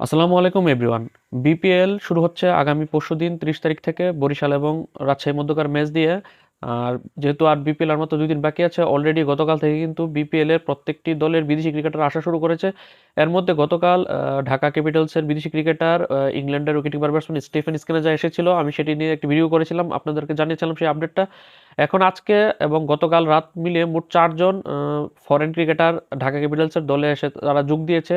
আসসালামু আলাইকুম, everyone. BPL শুরু হচ্ছে আগামী পরশু দিন, ত্রিশ তারিখ থেকে বরিশাল এবং রাজশাহী মধ্যকার ম্যাচ দিয়ে। আর যেহেতু আর বিপিএল আর মাত্র দুই দিন বাকি আছে অলরেডি গতকাল থেকে কিন্তু বিপিএল এর প্রত্যেকটি দলের বিদেশি ক্রিকেটার আসা শুরু করেছে। এর মধ্যে গতকাল ঢাকা ক্যাপিটালসের বিদেশি ক্রিকেটার ইংল্যান্ডের উইকেট ব্যাটসম্যান স্টিফেন স্কিনার যা এসেছিল। আমি সেটি নিয়ে একটি ভিডিও করেছিলাম, আপনাদেরকে জানিয়েছিলাম সেই আপডেটটা এখন আজকে এবং গতকাল রাত মিলে মোট চারজন ফরেন ক্রিকেটার ঢাকা ক্যাপিটালসের দলে এসে তারা যোগ দিয়েছে।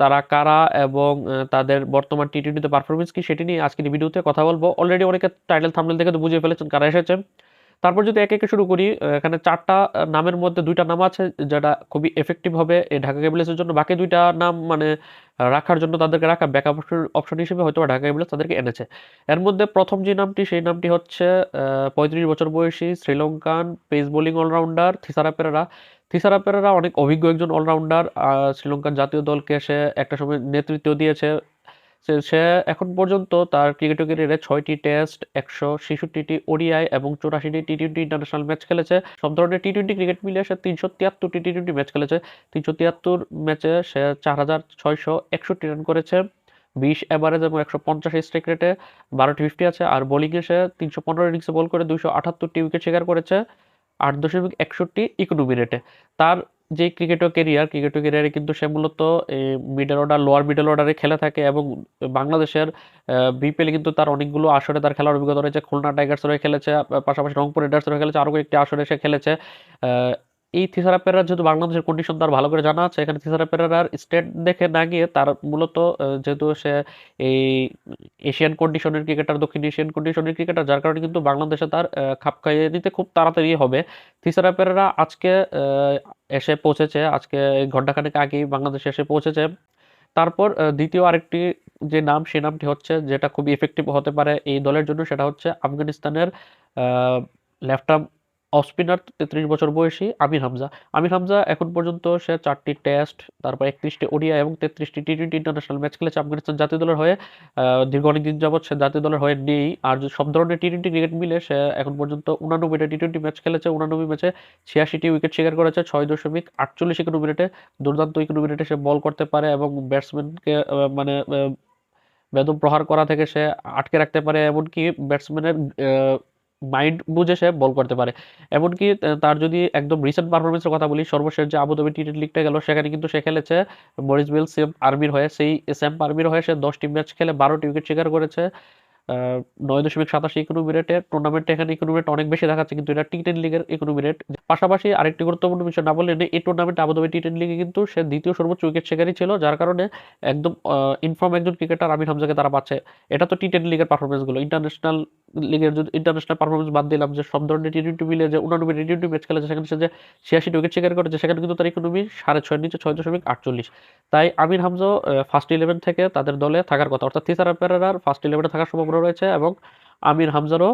তারা কারা এবং তাদের বর্তমান টি টোয়েন্টিতে পারফরমেন্স কি সেটি নিয়ে আজকের ভিডিওতে কথা বলব। অলরেডি অনেকে টাইটেল থাম্বনেল দেখে তো বুঝে ফেলেছেন কারা এসেছে তারপর যদি একে একে শুরু করি এখানে চারটা নামের মধ্যে দুইটা নাম আছে যেটা খুবই এফেক্টিভ হবে এই ঢাকা ক্যাপিটালসের জন্য। বাকি দুইটা নাম মানে রাখার জন্য তাদেরকে রাখা ব্যাকআপ অপশন হিসেবে হয়তো ঢাকা ক্যাপিটালস তাদেরকে এনেছে। এর মধ্যে প্রথম যে নামটি, সেই নামটি হচ্ছে পঁয়ত্রিশ বছর বয়সী Sri Lankan pace bowling allrounder Thisara Perera. Thisara Perera অনেক অভিজ্ঞ একজন অলরাউন্ডার শ্রীলঙ্কান জাতীয় দলকে সে একটা সময় নেতৃত্ব দিয়েছে। সে- এখন পর্যন্ত তার ক্রিকেট ক্যারিয়ারে ছয়টি টেস্ট, একশো ছেষট্টিটি ওডিআই এবং চৌরাশিটি টি টোয়েন্টি ইন্টারন্যাশনাল ম্যাচ খেলেছে। সব ধরনের টি টোয়েন্টি ক্রিকেট মিলিয়ে সে তিনশো তিয়াত্তরটি টি টোয়েন্টি ম্যাচ খেলেছে। তিনশো তিয়াত্তর ম্যাচে সে চার হাজার ছয়শো একষট্টি রান করেছে। বিশ এভারেজ এবং একশো পঞ্চাশ স্ট্রাইক রেটে বারোটি ফিফটি আছে। আর বোলিংয়ে সে তিনশো পনেরো ইনিংসে বল করে দুইশো আটাত্তরটি উইকেট শিকার করেছে। আট দশমিক একষট্টি ইকোনমি রেটে তার যে ক্রিকেটও কেরিয়ার ক্রিকেটের কেরিয়ারে কিন্তু সে মূলত মিডল অর্ডার লোয়ার মিডল অর্ডারে খেলে থাকে এবং বাংলাদেশের বিপিএল কিন্তু তার অনেকগুলো আসরে তার খেলার অভিজ্ঞতা রয়েছে। খুলনা টাইগার্স হয়ে খেলেছে, পাশাপাশি রংপুর রাইডার্স হয়ে খেলেছে, আরও কয়েকটি আসরে সে খেলেছে। এই থিসারা পেরার যেহেতু বাংলাদেশের কন্ডিশন তার ভালো করে জানা আছে, এখানে থিসারা পেরার স্টেট দেখে না গিয়ে তার মূলত যেহেতু সে এই এশিয়ান কন্ডিশনের ক্রিকেটার দক্ষিণ এশিয়ান কন্ডিশনের ক্রিকেটার যার কারণে কিন্তু বাংলাদেশে তার খাপ খাইয়ে নিতে খুব তাড়াতাড়ি হবে। থিসারা পেরেরা আজকে এসে পৌঁছেছে, আজকে ঘন্টাখানেক আগেই বাংলাদেশে এসে পৌঁছেছে। তারপর দ্বিতীয় আরেকটি যে নাম, সে নামটি হচ্ছে, যেটা খুব ইফেক্টিভ হতে পারে এই দলের জন্য, সেটা হচ্ছে আফগানিস্তানের লেফট আর্ম অফ স্পিনার তেত্রিশ বছর বয়সী আমির হামজা। আমির হামজা এখন পর্যন্ত সে চারটি টেস্ট, তারপর একত্রিশটি ওডিআই এবং তেত্রিশটি টি টোয়েন্টি ইন্টারন্যাশনাল ম্যাচ খেলেছে আফগানিস্তান জাতীয় দলের হয়ে। দীর্ঘ অনেক দিন যাবৎ সে জাতীয় দলের হয়ে নেই। আর সব ধরনের টি টোয়েন্টি ক্রিকেট মিলে সে এখন পর্যন্ত উনানব্বইটা টি টোয়েন্টি ম্যাচ খেলেছে, উনানব্বই ম্যাচে ছিয়াশিটি উইকেট শিকার করেছে, ছয় দশমিক আটচল্লিশ ইকোনমি রেটে। দুর্দান্ত ইকোনমি রেটে সে বল করতে পারে এবং ব্যাটসম্যানকে মানে বেদম প্রহার করা থেকে সে আটকে রাখতে পারে। এমনকি ব্যাটসম্যানের মাইন্ড বুঝে সে বল করতে পারে। এমনকি তার যদি একদম রিসেন্ট পারফরমেন্সের কথা বলি সর্বশেষ যে আবুধাবি টি টোয়েন্টি লিগটা গেল সেখানে কিন্তু সে খেলেছে মরিস সেম আর্মির হয়ে সেই সেম আর্মির হয়ে সে দশটি ম্যাচ খেলে বারোটি উইকেট শিকার করেছে। নয় দশমিক সাতাশি ইকোনমি রেটে টুর্নামেন্টে এখানে ইকোনমি রেট অনেক বেশি দেখাচ্ছে কিন্তু এটা টি টেন লিগের ইকোনমি রেট পাশাপাশি আরেকটি গুরুত্বপূর্ণ বিষয় না বললে নেই, এই টুর্নামেন্ট আবুধাবি টি টেন লিগে কিন্তু সে দ্বিতীয় সর্বোচ্চ উইকেট শিকারই ছিল যার কারণে একদম ইনফর্ম একজন ক্রিকেটার আমির হামজাকে তারা পাচ্ছে। এটা তো টি টেন লিগের পারফরমেন্সগুলো। ইন্টারন্যাশনাল লিগের যদি ইন্টারন্যাশনাল পারফরমেন্স বাদ দিলাম, যে সব ধরনের টি টোয়েন্টি মিলে, যে উনানব্বই টি টোয়েন্টি ম্যাচ খেলেছে, সেখানে সে যে ছিয়াশি উইকেট শিকার করেছে, সেখানে কিন্তু তার ইকোনমি সাড়ে ছয়ের নিচে ছয় দশমিক আটচল্লিশ। তাই আমির হামজা ফার্স্ট ইলেভেন থেকে তাদের দলে থাকার কথা, অর্থাৎ থিসারা পেরেরার ফার্স্ট ইলেভেনে থাকার সম্ভাবনা রয়েছে এবং আমির হামজারও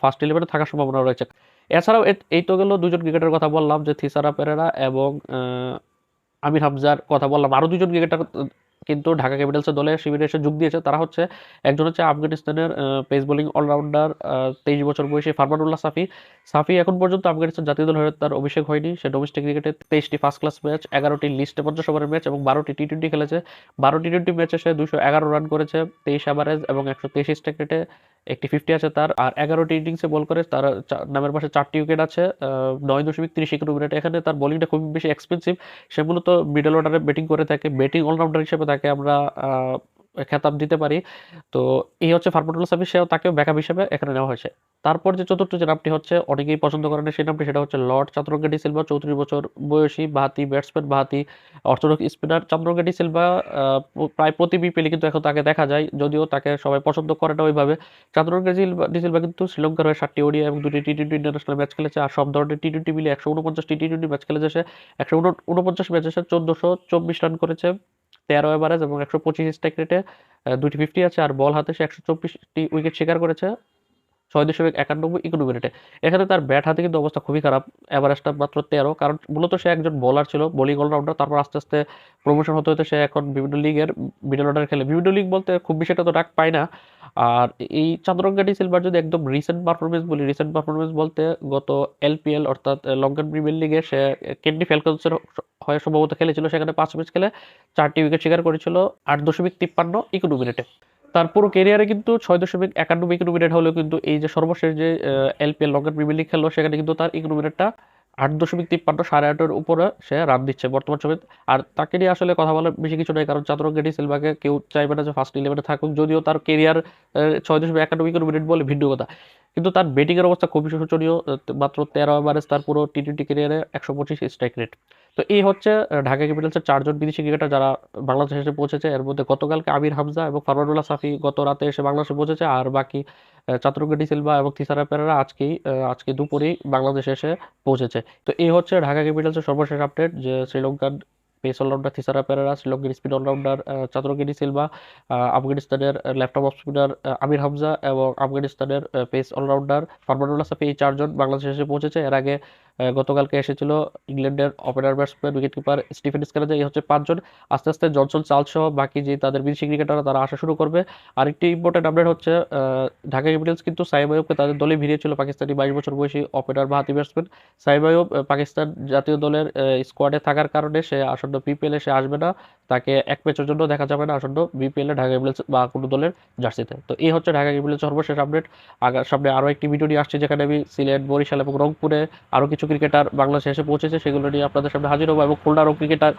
ফার্স্ট ইলেভেনে থাকার সম্ভাবনা রয়েছে। এছাড়াও এই তো গেল দুজন ক্রিকেটার কথা বললাম, যে থিসারা পেরেরা এবং আমির হামজার কথা বললাম। আরও দুজন ক্রিকেটার কিন্তু ঢাকা ক্যাপিটালসের দলে শিবিরে এসে যোগ দিয়েছে। তারা হচ্ছে একজন হচ্ছে আফগানিস্তানের পেস বোলিং অলরাউন্ডার তেইশ বছর বয়সী ফারমানুল্লাহ সাফি। সাফি এখন পর্যন্ত আফগানিস্তান জাতীয় দল হয়ে তার অভিষেক হয়নি। সে ডোমেস্টিক ক্রিকেটে তেইশটি ফার্স্ট ক্লাস ম্যাচ এগারোটি লিস্টে পঞ্চাশ ওভারের ম্যাচ এবং বারোটি টি টোয়েন্টি খেলেছে। বারো টি টোয়েন্টি ম্যাচে সে দুশো এগারো রান করেছে, তেইশ অ্যাভারেজ এবং একশো তেইশ স্ট্রাইক রেটে একটি ফিফটি আছে তার। আর এগারোটি ইনিংসে বল করে, তার নামের পাশে চারটি উইকেট আছে নয় দশমিক তিরিশ রেট এখানে তার বোলিংটা খুব বেশি এক্সপেন্সিভ সে মূলত মিডল অর্ডারে ব্যাটিং করে থাকে। ব্যাটিং অলরাউন্ডার হিসেবে তাকে আমরা খেতাব দিতে পারি। তো এই হচ্ছে ফারমানুল্লাহ সাফি সেও তাকেও ব্যাকআপ হিসেবে এখানে নেওয়া হয়েছে। তারপর যে চতুর্থ যে নামটি হচ্ছে, অনেকেই পছন্দ করেন সেই নামটি, সেটা হচ্ছে লর্ড চান্দ্রঙ্গা সিলভা চৌত্রিশ বছর বয়সী, বাহাতি ব্যাটসম্যান বাহাতি অর্থোডক্স স্পিনার চান্দ্রঙ্গা সিলভা প্রায় প্রতি বিপিএলে কিন্তু এখন তাকে দেখা যায়, যদিও তাকে সবাই পছন্দ করে না ওইভাবে। চান্দ্রঙ্গা সিলভা ডি সিলভা কিন্তু শ্রীলঙ্কার হয়ে ষাটটি ওডিয়া এবং দুটি টি টোয়েন্টি ইন্টারন্যাশনাল ম্যাচ খেলেছে, আর সব ধরনের টি টোয়েন্টি মিলে একশো উনপঞ্চাশটি টি টোয়েন্টি ম্যাচ খেলেছে সে। একশো উনপঞ্চাশ ম্যাচে সে চোদ্দোশো চব্বিশ রান করেছে। তেরো এভারেজ এবং একশো পঁচিশ স্ট্রাইক রেটে দুটি ফিফটি আছে আর বল হাতে সে একশো চব্বিশটি উইকেট শিকার করেছে ছয় দশমিক একানব্বই ইকোনমি রেটে এখানে তার ব্যাট হাতে কিন্তু অবস্থা খুবই খারাপ অ্যাভারেজটা মাত্র তেরো, কারণ মূলত সে একজন বলার ছিল বোলিং অলরাউন্ডার তারপর আস্তে আস্তে প্রমোশন হতে হতে সে এখন বিভিন্ন লিগের মিডল অর্ডার খেলে। বিভিন্ন লিগ বলতে খুব বেশি একটা তো ডাক পায় না আর এই চন্দ্রঙ্গা ডি সিলভার যদি একদম রিসেন্ট পারফরমেন্স বলি রিসেন্ট পারফরমেন্স বলতে গত এলপিএল অর্থাৎ লঙ্কান প্রিমিয়ার লিগে সে কেন্ডি ফ্যালকনসের হয়ে সম্ভবত খেলেছিল। সেখানে পাঁচ ম্যাচ খেলে চারটি উইকেট শিকার করেছিল, আট দশমিক তিপ্পান্ন ইকোনো মিনিটে তার পুরো কেরিয়ারে কিন্তু ছয় দশমিক একান্ন উইকেট মিনিট হলেও কিন্তু এই যে সর্বশেষ যে এলপিএল লঙ্কান প্রিমিয়ার লিগ খেললো, সেখানে কিন্তু তার ইকোনো মিনিটটা আট দশমিক তিপ্পান্ন সাড়ে আটের উপরে সে রান দিচ্ছে বর্তমান সময়ে। আর তাকে নিয়ে আসলে কথা বলার বেশি কিছু নেই, কারণ চাতুরঙ্গেটি সিলভাকে কেউ চাইবে না যে ফার্স্ট ইলেভেনে থাকুক, যদিও তার কেরিয়ার ছয় দশমিক একানব্বই মিনিট বলে ভিন্ন কথা। কিন্তু তার ব্যাটিংয়ের অবস্থা খুবই শোচনীয় মাত্র তেরো ওভারে তার পুরো টি টোয়েন্টি কেরিয়ারে একশো পঁচিশ স্ট্রাইক রেট তো এই হচ্ছে ঢাকা ক্যাপিটালসের চারজন বিদেশি ক্রিকেটার যারা বাংলাদেশে এসে পৌঁছেছে। এর মধ্যে গতকালকে আমির হামজা এবং ফারওয়ার্ডুল্লাহ সাফি গত রাতে এসে বাংলাদেশে পৌঁছেছে। আর বাকি চাতুর্গা ডি সিলভা এবং থিসারা পেরেরা আজকেই আজকে দুপুরেই বাংলাদেশে এসে পৌঁছেছে। তো এই হচ্ছে ঢাকা ক্যাপিটালসের সর্বশেষ আপডেট যে শ্রীলঙ্কার পেস অলরাউন্ডার থিসারা পেরেরা, শ্রীলঙ্কার স্পিন অলরাউন্ডার চাতুর্গেডি সিলভা আফগানিস্তানের left off spinner Amir Hamza এবং আফগানিস্তানের পেস অলরাউন্ডার ফারমানুল্লাহ সাফি এই চারজন বাংলাদেশে এসে পৌঁছেছে। এর আগে গতকালকে এসেছিল ইংল্যান্ডের opener batsman wicket keeper Stephen স্কারেজ এই হচ্ছে পাঁচজন। আস্তে আস্তে জনসন চার্লস সহ বাকি যে তাদের বিদেশি ক্রিকেটাররা তারা আসা শুরু করবে। আরেকটি ইম্পর্টেন্ট আপডেট হচ্ছে ঢাকা ক্যাপিটালস কিন্তু সাইব আয়ুবকে তাদের দলে ভিড়িয়েছিল পাকিস্তানি বাইশ বছর বয়সী ওপেনার বাহাতি ব্যাটসম্যান সাইব আয়ুব পাকিস্তান জাতীয় দলের স্কোয়াডে থাকার কারণে সে আসন্ন পিপিএলে সে আসবে না। তাকে এক ম্যাচের জন্য দেখা যাবে না আসন্ন বিপিএল এ ঢাকা ক্যাপিটালস বা কোনো দলের জার্সিতে। তো এই হচ্ছে ঢাকা ক্যাপিটালস সর্বশেষ আপডেট। আগা সামনে আরও একটি ভিডিও নিয়ে আসছে যেখানে আমি সিলেট, বরিশাল এবং রংপুরে আরও কিছু ক্রিকেটার বাংলাদেশে এসে পৌঁছেছে, সেগুলো নিয়ে আপনাদের সামনে হাজির হব এবং খুলনারও ক্রিকেটার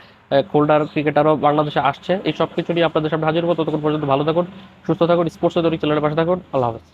খুলনার ক্রিকেটারও বাংলাদেশে আসছে। এই সব কিছু নিয়ে আপনাদের সামনে হাজির হব। ততক্ষণ পর্যন্ত ভালো থাকুন, সুস্থ থাকুন স্পোর্টস দৈনিক চ্যানেলের পাশে থাকুন। আল্লাহ হাফেজ।